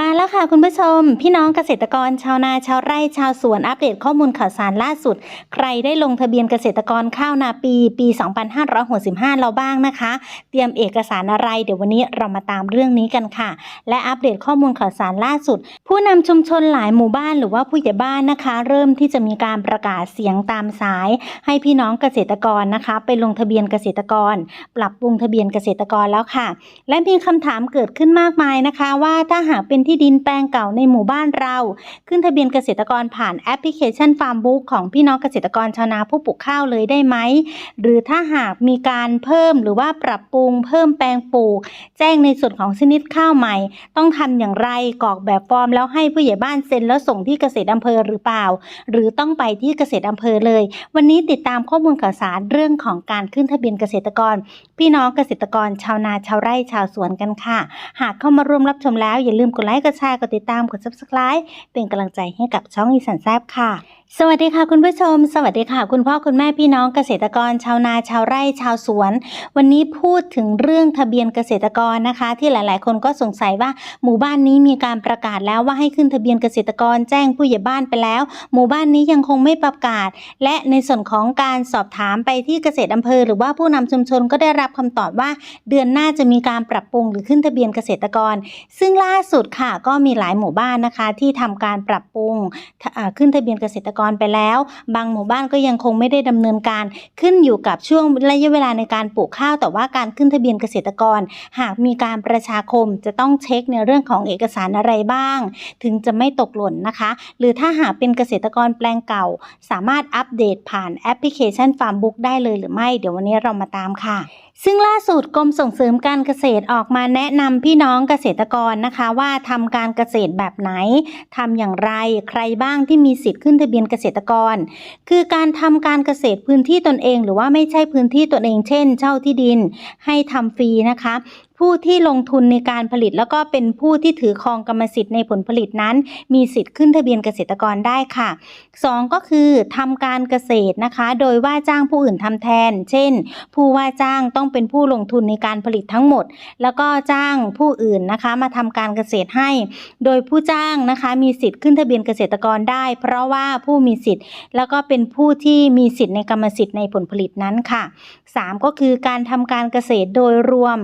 มาแล้วค่ะคุณผู้ชม พี่น้องเกษตรกรชาวนาชาวไร่ชาวสวนอัปเดตข้อมูลข่าวสารล่าสุด ใครได้ลงทะเบียนเกษตรกรข้าวนาปีปี 2565 เราบ้างนะคะ เตรียมเอกสารอะไร เดี๋ยววันนี้เรามาตามเรื่องนี้กันค่ะ และอัปเดตข้อมูลข่าวสารล่าสุด ผู้นำชุมชนหลายหมู่บ้านหรือว่าผู้ใหญ่บ้านนะคะ เริ่มที่จะมีการประกาศเสียงตามสาย ให้พี่น้องเกษตรกรนะคะ ไปลงทะเบียนเกษตรกร ปรับปรุงทะเบียนเกษตรกรแล้วค่ะ และมีคำถามเกิดขึ้นมากมายนะคะ ว่าถ้าหากเป็นที่ดินแปลงเก่าในหมู่บ้านเรา ขึ้นทะเบียนเกษตรกรผ่านแอปพลิเคชันฟาร์มบุ๊กของพี่น้องเกษตรกรชาวนาผู้ปลูกข้าวเลยได้ไหม หรือถ้าหากมีการเพิ่มหรือว่าปรับปรุงเพิ่มแปลงปลูก แจ้งในส่วนของชนิดข้าวใหม่ ต้องทำอย่างไรกรอกแบบฟอร์มแล้วให้ผู้ใหญ่บ้านเซ็นแล้วส่งที่เกษตรอำเภอหรือเปล่า หรือต้องไปที่เกษตรอำเภอเลย วันนี้ติดตามข้อมูลข่าวสารเรื่องของการขึ้นทะเบียนเกษตรกร พี่น้องเกษตรกรชาวนาชาวไร่ชาวสวนกันค่ะ หากเข้ามาร่วมรับชมแล้วอย่าลืมกดไลค์กดแชร์กดติดตามกด subscribe เป็นกำลังใจให้กับช่องอีสันแซบค่ะ สวัสดีค่ะคุณผู้ชม สวัสดีค่ะ คุณพ่อคุณแม่พี่น้องเกษตรกร ชาวนาชาวไร่ชาวสวน วันนี้พูดถึงเรื่องทะเบียนเกษตรกรนะคะ ที่หลาย ๆ คนก็สงสัยว่าหมู่บ้านนี้มีการประกาศแล้วว่าให้ขึ้นทะเบียนเกษตรกรแจ้งผู้ใหญ่บ้านไปแล้ว หมู่บ้านนี้ยังคงไม่ประกาศ และในส่วนของการสอบถามไปที่เกษตรอำเภอ หรือว่าผู้นำชุมชนก็ได้รับคำตอบว่า เดือนหน้าจะมีการปรับปรุงหรือขึ้นทะเบียนเกษตรกร ซึ่งล่าสุดค่ะก็มีหลายหมู่บ้านนะคะที่ทำการปรับปรุงขึ้นทะเบียนเกษตรกรไปแล้ว บางหมู่บ้านก็ยังคงไม่ได้ดำเนินการขึ้นอยู่กับช่วงระยะเวลาในการปลูกข้าว แต่ว่าการขึ้นทะเบียนเกษตรกร หากมีการประชาคมจะต้องเช็คในเรื่องของเอกสารอะไรบ้าง ถึงจะไม่ตกหล่นนะคะ หรือถ้าหากเป็นเกษตรกรแปลงเก่า สามารถอัปเดตผ่านแอปพลิเคชัน Farmbook ได้เลยหรือไม่ เดี๋ยววันนี้เรามาตามค่ะซึ่งล่าสุดกรมส่งเสริมการเกษตรออกมาแนะนำพี่น้องเกษตรกรนะคะว่าทำการเกษตรแบบไหนทำอย่างไรใครบ้างที่มีสิทธิ์ขึ้นทะเบียนเกษตรกร คือการทำการเกษตรพื้นที่ตนเอง หรือว่าไม่ใช่พื้นที่ตนเองเช่น เช่าที่ดิน ให้ทำฟรีนะคะ ผู้ที่ลงทุนในการผลิต แล้วก็เป็นผู้ที่ถือครองกรรมสิทธิ์ในผลผลิตนั้น มีสิทธิ์ขึ้นทะเบียนเกษตรกรได้ค่ะ 2 ก็คือทำการเกษตรนะคะ โดยว่าจ้างผู้อื่นทำแทน เช่น ผู้ว่าจ้างต้องเป็นผู้ลงทุนในการผลิตทั้งหมด แล้วก็จ้างผู้อื่นนะคะมาทำการเกษตรให้ โดยผู้จ้างนะคะมีสิทธิ์ขึ้นทะเบียนเกษตรกรได้ เพราะว่าผู้มีสิทธิ์ แล้วก็เป็นผู้ที่มีสิทธิ์ในกรรมสิทธิ์ในผลผลิตนั้นค่ะ 3 ก็คือการทำการเกษตรโดยรวม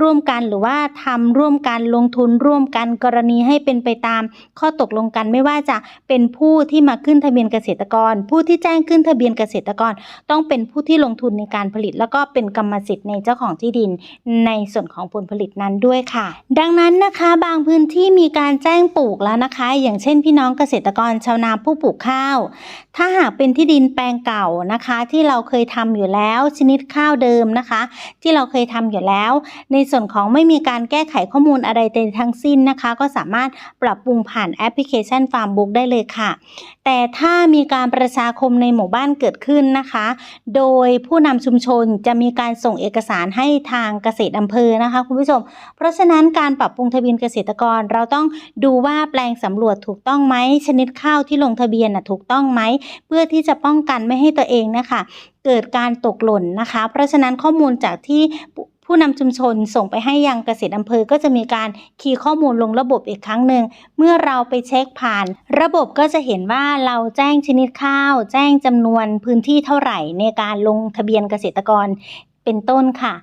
ร่วมกันหรือว่าทำร่วมกันลงทุนร่วมกันกรณีให้เป็นไปตามข้อตกลงกันไม่ว่าจะเป็นผู้ที่มาขึ้นทะเบียนเกษตรกร ผู้ที่แจ้งขึ้นทะเบียนเกษตรกร ต้องเป็นผู้ที่ลงทุนในการผลิต แล้วก็เป็นกรรมสิทธิ์ในเจ้าของที่ดิน ในส่วนของผลผลิตนั้นด้วยค่ะ ดังนั้นนะคะบางพื้นที่มีการแจ้งปลูกแล้วนะคะ อย่างเช่น พี่น้องเกษตรกรชาวนาผู้ปลูกข้าว ถ้าหากเป็นที่ดินแปลงเก่านะคะ ที่เราเคยทำอยู่แล้วชนิดข้าวเดิมนะคะ ที่เราเคยทำอยู่แล้ว ในส่วนของไม่มีการแก้ไขข้อมูลอะไรใดทั้งสิ้นนะคะ ก็สามารถปรับปรุงผ่านแอปพลิเคชัน Farmbook ได้เลยค่ะ แต่ถ้ามีการประชาคมในหมู่บ้านเกิดขึ้นนะคะ โดยผู้นำชุมชนจะมีการส่งเอกสารให้ทางเกษตรอำเภอนะคะคุณผู้ชม เพราะฉะนั้นการปรับปรุงทะเบียนเกษตรกร เราต้องดูว่าแปลงสำรวจถูกต้องไหมชนิดข้าวที่ลงทะเบียนน่ะถูกต้องไหมเพื่อที่จะป้องกันไม่ให้ตัวเองนะคะเกิดการตกหล่นนะคะ เพราะฉะนั้นข้อมูลจากที่ ผู้นำชุมชนส่งไปให้ยังเกษตรอำเภอก็จะมีการคีย์ข้อมูลลงระบบอีกครั้งหนึ่ง เมื่อเราไปเช็คผ่าน ระบบก็จะเห็นว่าเราแจ้งชนิดข้าว แจ้งจำนวนพื้นที่เท่าไหร่ในการลงทะเบียนเกษตรกรเป็นต้นค่ะ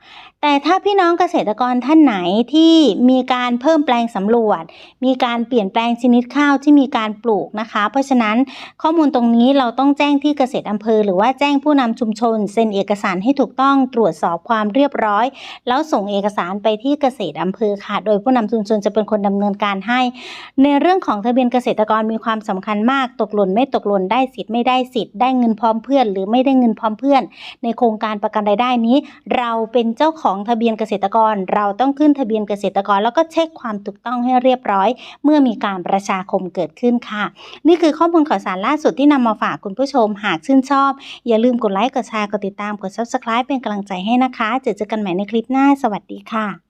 แต่ถ้าพี่น้องเกษตรกรท่านไหนที่มีการเพิ่มแปลงสำรวจ มีการเปลี่ยนแปลงชนิดข้าวที่มีการปลูกนะคะ เพราะฉะนั้นข้อมูลตรงนี้เราต้องแจ้งที่เกษตรอำเภอ หรือว่าแจ้งผู้นำชุมชนเซ็นเอกสารให้ถูกต้องตรวจสอบความเรียบร้อย แล้วส่งเอกสารไปที่เกษตรอำเภอค่ะ โดยผู้นำชุมชนจะเป็นคนดำเนินการให้ ในเรื่องของทะเบียนเกษตรกรมีความสำคัญมาก ตกหล่นไม่ตกหล่นได้สิทธิ์ไม่ได้สิทธิ์ได้เงินพร้อมเพื่อน หรือไม่ได้เงินพร้อมเพื่อน ในโครงการประกันรายได้นี้ เราเป็นเจ้าของสองทะเบียนเกษตรกร เราต้องขึ้นทะเบียนเกษตรกร แล้วก็เช็คความถูกต้องให้เรียบร้อย เมื่อมีการประชาคมเกิดขึ้นค่ะ นี่คือข้อมูลข่าวสารล่าสุดที่นำมาฝากคุณผู้ชมหากชื่นชอบ อย่าลืมกดไลค์กดแชร์กดติดตามกด subscribe เป็นกำลังใจให้นะคะเจอเจอกันใหม่ในคลิปหน้า สวัสดีค่ะ